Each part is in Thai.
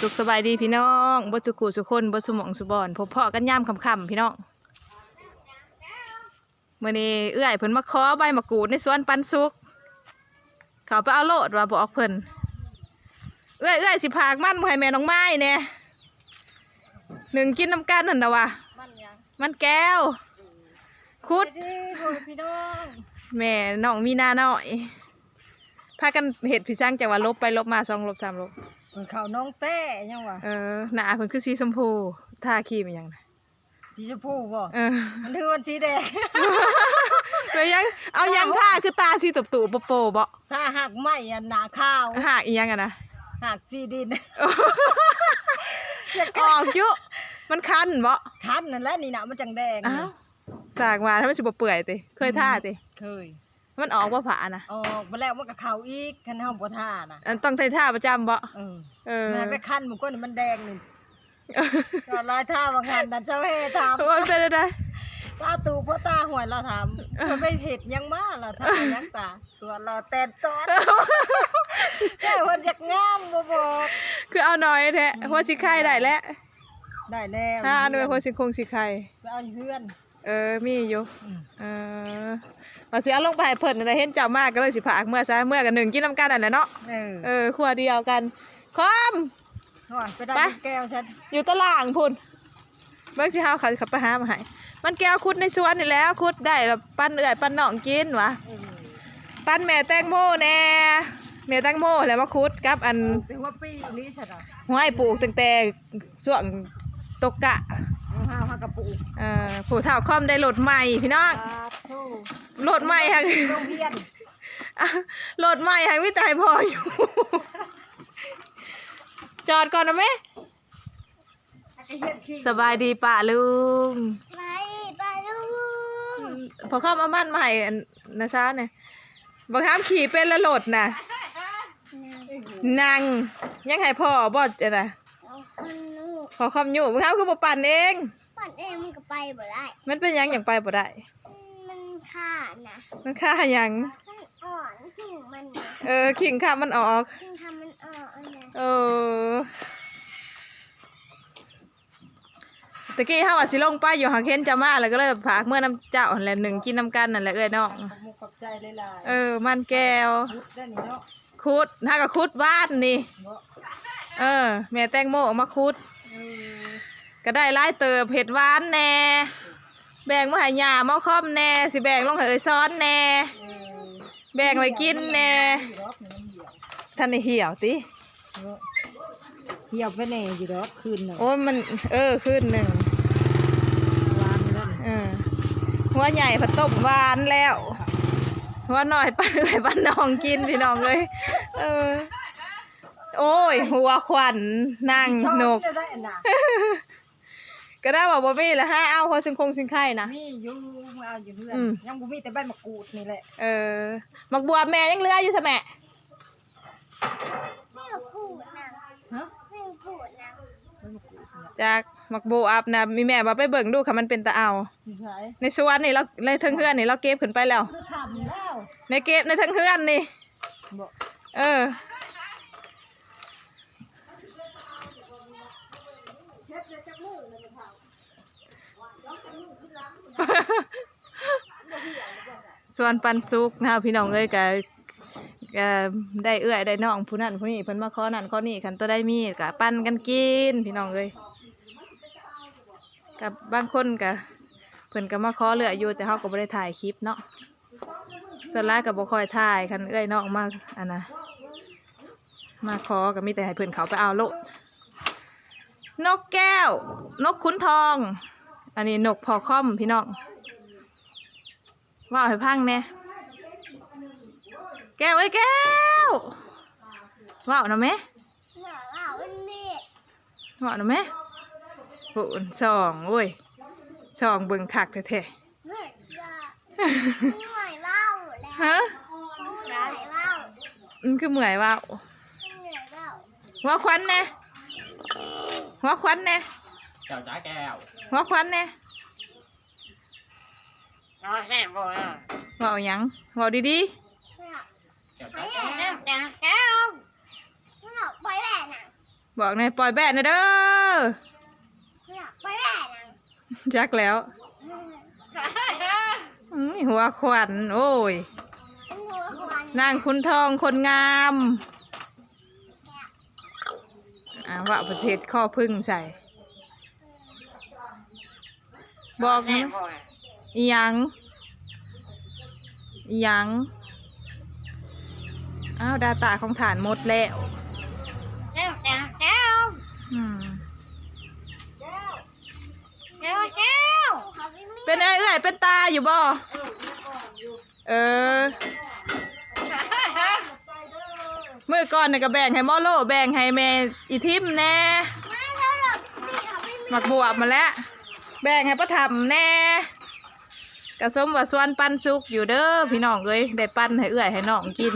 สุขสบายดีพี่น้องบ่สุขุสุคนบ่สมองสุบอนพบพ่อกันยามค่ำๆพี่น้องมื้อนี้เอื้อยเพิ่นมาขอใบมะกรูดในสวนปันสุก เขาไปเอาโลดว่าบอกเพิ่นเอื้อยเอื้อยสิพากมันบ่ให้แม่น้องไม้แน่หนึ่งกินน้ำกันนั่นน่ะว่ะมันยังมันแก้ว คุดดีพ่อพี่น้องแม่น้องมีหน้าน้อยพากันเห็ดพี่ช่างจากว่าลบไปลบมาสองลบสามลบ เออเขาน้องเต้ยังวะเออหน้าเพิ่นคือสีชมพูทาครีมอหยังน่ะสีชมพูบ่เออมันถือวันสีแดง ไปยังเอายังทาคือตาสีตุบตุบโปะๆบ่ถ้าหักไหมอันหนาข้าวหากอีหยังอะนะ หักสีดินออกอยุมันคันบ่คันนั่นแหละนี่นะมันจังแดงอ้าวสากมาถ้ามันสิบ่เปื่อยติเคยทาติเคย มันออกบ่ผานะออกมาแล้วมันก็เขาอีกคันเฮาบ่ท่าน่ะอันต้องใช้ท่าประจำบ่เออเออมันไปคันมันก็นี่มันแดงนี่ก็ลอยท่าบางงานดันเจ้าเฮถามว่าเป็นได้ตาตูพ่อตาหวยเราถามมันไม่เผ็ดยังมาเราถามยังตาตัวเราแตนตอนแค่คนอยากงามบ่บอกคือเอาน้อยแท้หัวสิไข่ได้แล้วได้แน่ถ้าอันเป็นหัวสิคงสิไข่ไปเอาอยู่เพื่อน เออมีอยู่อืม เออมาสิเอาลงไปให้เพิ่นนั่นแหละเห็นเจ้ามากก็เลยสิพากเมื่อซะเมื่อกันหนึ่งกินน้ำกันนั่นแหละเนาะเออเออครัวเดียวกันคอมหน่อยไปได้ไป แก้วฉันอยู่ตารางพุ่นเบิ่งสิเฮาเขาขับไปหามาให้มันแก้วคุดในสวนนี่แหล้วคุดได้แล้วปั้นเอื้อยปั้นน้องกินวะเออปั้นแม่แตงโมแน่แม่แตงโมแล้วมาคุดกับอัน เป็นว่าปีนี้ฉันอะห้อยปลูกตั้งแต่ช่วงตกกะ เอาห้าวห้ากระปุกเอ่อผู้เฒ่าคอมได้รถใหม่พี่น้องปลาทูรถใหม่ค่ะโรงเรียนรถใหม่ค่ะวิตายพออยู่ จอดก่อนนะแม่แล้วก็เฮ็ดขี้สบายดีป่าลุงไปไปลูกพอเข้ามามั่นมาให้อันนะช้าเนี่ยบังคับขี่เป็นและโหลดนะนั่งยังให้พ่อบอดจะนะเอาคน ลูกพอคอมอยู่บังคับคือบ่ปั่นเอง ปั่นเองมันก็ไปบ่ได้ มันเป็นหยังอย่างไปบ่ได้ มันขาดนะมันค่าหยังมันอ่อนหิวมันนะเออขิงข้ามันออกมันทำมันอ่อนนะเออตะกี้เฮาว่าสิลงไปอยู่หางเห็นจะมาแล้วก็เลยพากเมื่อน้ำเจ้าหั่นแหละหนึ่งกินน้ำกันนั่นแหละเอ้ยน้อง ขอบมุกขอบใจหลายเออ มันแก้วๆพุดได้นี่เนาะคุดถ้าก็คุดบ้านนี่ เนาะ เออ แม่แตงโมเออกมาคุดเออ ก็ได้หลายเติบเผ็ดหวานแน่ แบ่งมาให้ยาเมาค่อมแน่ สิแบ่งลงให้เอ้ยซ้อนแน่เออแบ่งไว้กินแน่รอบนี้มันเหี่ยวท่านได้เหี่ยวติเนาะเหี่ยวไปแน่อยู่ดอกคืนหนึ่งโอ้ยมัน เออขึ้นหนึ่งวางนั่นเออหัวใหญ่ผัดต้มหวานแล้ว หัวหน่อยปั้นเอ้ยปั้นน้องกินพี่น้องเอ้ยเออ โอ้ย หัวขวัญนั่งนก จะได้อันน่ะก็ได้บอกบ่มีละห้าเอาเพราะสิงคงสิงไข่นะ มีอยู่มาเอาอยู่เพื่อนอืม ยังบ่มีแต่ใบมะกรูดนี่แหละเออหมักบัวแม่ยังเหลืออยู่ใช่ไหมไม่เอาพูดนะฮะไม่เอาพูดนะใบมะกรูดนี่แหละจากหมักบัวอับนะมีแม่ว่าไปเบิ่งดูค่ะมันเป็นตาเอานี่ใช่ในสวนนี่เราในเทั้งเฮือนนี่เราเก็บขึ้นไปแล้วคือทำแล้วในเก็บในเทั้งเฮือนนี่ บอกเออ ส่วนปันสุกนะคะพี่น้องเอ้ยก็ก็ได้เอื้อยได้น้องผู้นั้นผู้นี้เพิ่นมาข้อนั่นข้อนี่คันตัวได้มีก็ปันกันกินพี่น้องเอ้ยกับบางคนก็เพิ่นก็มาข้อเหลืออยู่แต่เฮาก็บ่ได้ถ่ายคลิปเนาะส่วนหลายก็บ่ค่อยถ่ายคันเอื้อยน้องมากอันน่ะมาขอก็มีแต่ให้เพิ่นเขาไปเอาโลดนกแก้ว นกขุนทอง อันนี้นกพอค่อมพี่น้อง ว่าวให้พังแน่แก้วเอ้ยแก้วว่าวนะแม่อย่าเอาอันนี้ว่าวนะแม่ปุ่นสองโอ้ยสองเบิ่งคักแท้เฮ้ยอย่าไม่ไหวเบ้าแล้วๆฮะไม่ไหวเบ้ามันคือเหมื่อยว่าวไม่ไหวเบ้าหัวควันแน่หัวควันแน่เจ้าจ้าแก้วหัวควันแน่ เอาแห้งบ่อะว่าวหยังว่าวดีไม่เอาเจ้าไม่จ้าเอาแก้วแก้วไม่เอาไปแบบน่ะบอกในอยปล่อยแบะหนะเด้อไปแม่นังจักแล้วอื้อหัวขวัญโอ้ยเป็นหัวควันนางคุณทองคนงามอ่าว่าประเทศข้อพึ่งใส่บอกนะอีห ยังอีหยังอ้าวดาตาของฐานหมดแล้วแก้วแก้วแก้วอืมแก้วแก้วเป็นไอ้เอ้ยเป็นตาอยู่บ่เออเมื่อก่อนนี่ก็แบ่งให้หมอโลแบ่งให้แม่อีทิมแน่ไม่แล้วหรอกนี่เขาไม่มีหมักบวบมาแล้ว แบ่งให้ป้าทำแน่ กระสมว่าส่วนปั้นสุกอยู่เด้อพี่น้องเอ้ยได้ปั้นให้เอื้อยให้น้องกิน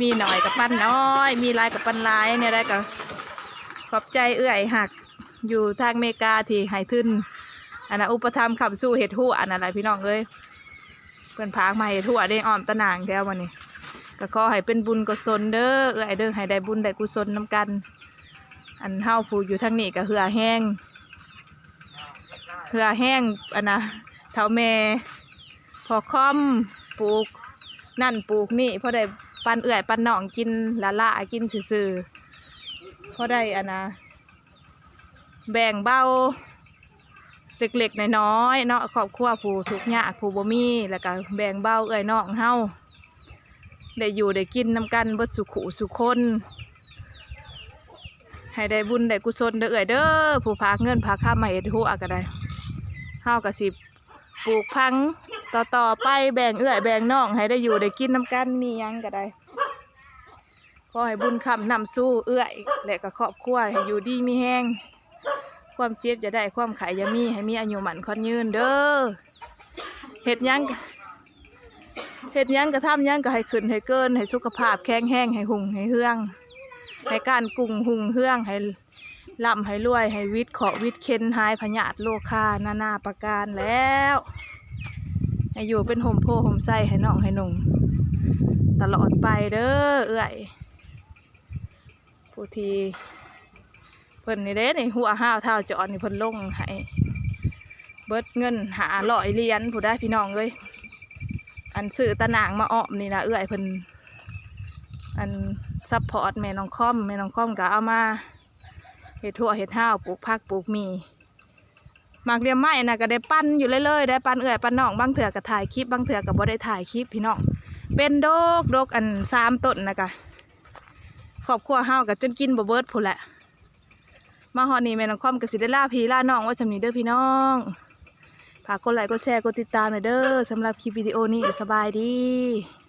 มีหน่อยกับปั้นน้อย มีลายกับปั้นลายเนี่ยได้ก็ขอบใจเอื้อยหักอยู่ทางเมกาที่ให้ทึนอันนั้นอุปธรรมขับสู้เห็ดหัวอันอะไรพี่น้องเอ้ยเพื่อนพากมาเห็ดหัวได้อ่อมตะนางแก้ววันนี้ก็ขอให้เป็นบุญกุศลเด้อเอื้อยเด้อให้ได้บุญได้กุศลน้กัน อันเฮาผู้อยู่ทางนี้ก็เหือแห้งเหือแห้งอันนะ เท่าแม่พอคอมปลูกนั่นปลูกนี่พอได้ปันเอื่อยปันหนองกินละละกินซื่อๆพอได้อันะแบ่งเบาเล็กๆน้อยๆเนาะครอบครัวผู้ทุกข์ยากผู้บ่มีแล้วก็แบ่งเบาเอื่อยน้องเฮาได้อยู่ได้กินนำกันเบิดสุขุสุคนให้ได้บุญได้กุศลเด้อเอ่ยเด้อผู้พากเงินพาข้ามมาเอ็ดหัวก็ได้เฮาก็สิ ปลูกพังต่อต่อไปแบ่งเอื้อยแบ่งน้องให้ได้อยู่ได้กินน้ำกันมียังก็ได้ขอให้บุญคำนำสู้เอื้อย และก็ครอบครัวให้อยู่ดีมีแห้งความเจ็บจะได้ความขายยามีให้มีอายุหมันคอนยืนเด้อเฮ็ดยังก็เฮ็ดยังก็ทำยังก็ให้ขึ้นให้เกิน ให้สุขภาพแข็งแรงให้หุ่งให้เฮือง ให้การกุ้งหุ่งเฮืองให้ ล่ำให้รวยให้วิทย์ขอวิทย์เค้นหายพยาธโลคานานาประการแล้ว ให้อยู่เป็นห่มโพห่มไส้ให้น้องให้หนุ่งตลอดไปเด้อเอื้อยผู้ทีเพิ่นนี่เด้นี่หัวห้าวเท้าจอดนี่เพิ่นลงให้เบิดเงินหาร้อยเหรียญผู้ได้พี่น้องเลยอันซื้อตะนางมาอ้อมนี่นะเอื้อยเพิ่นอันซัพพอร์ตแม่น้องคอมแม่น้องคอมก็เอามา เห็ดถั่วเห็ดห้าวปลูกผักปลูกมีหมากเรียมไม้น่ะก็ได้ปั้นอยู่เรื่อยๆได้ปั้นเอื่อยปั้นน้องบางเถื่อก็ถ่ายคลิปบางเถื่อก็บ่ได้ถ่ายคลิปพี่น้องเป็นโดกโดกอันสามต้นนะกะครอบครัวเฮาก็จนกินบ่เบิดพุ่นแหละมาฮอนี้แม่น้องคอมก็สิได้ลาพีล่าน้องว่าจำนี้เด้อพี่น้องฝากกดไลค์กดแชร์กดติดตามหน่อยเด้อสำหรับคลิปวิดีโอนี้สบายดี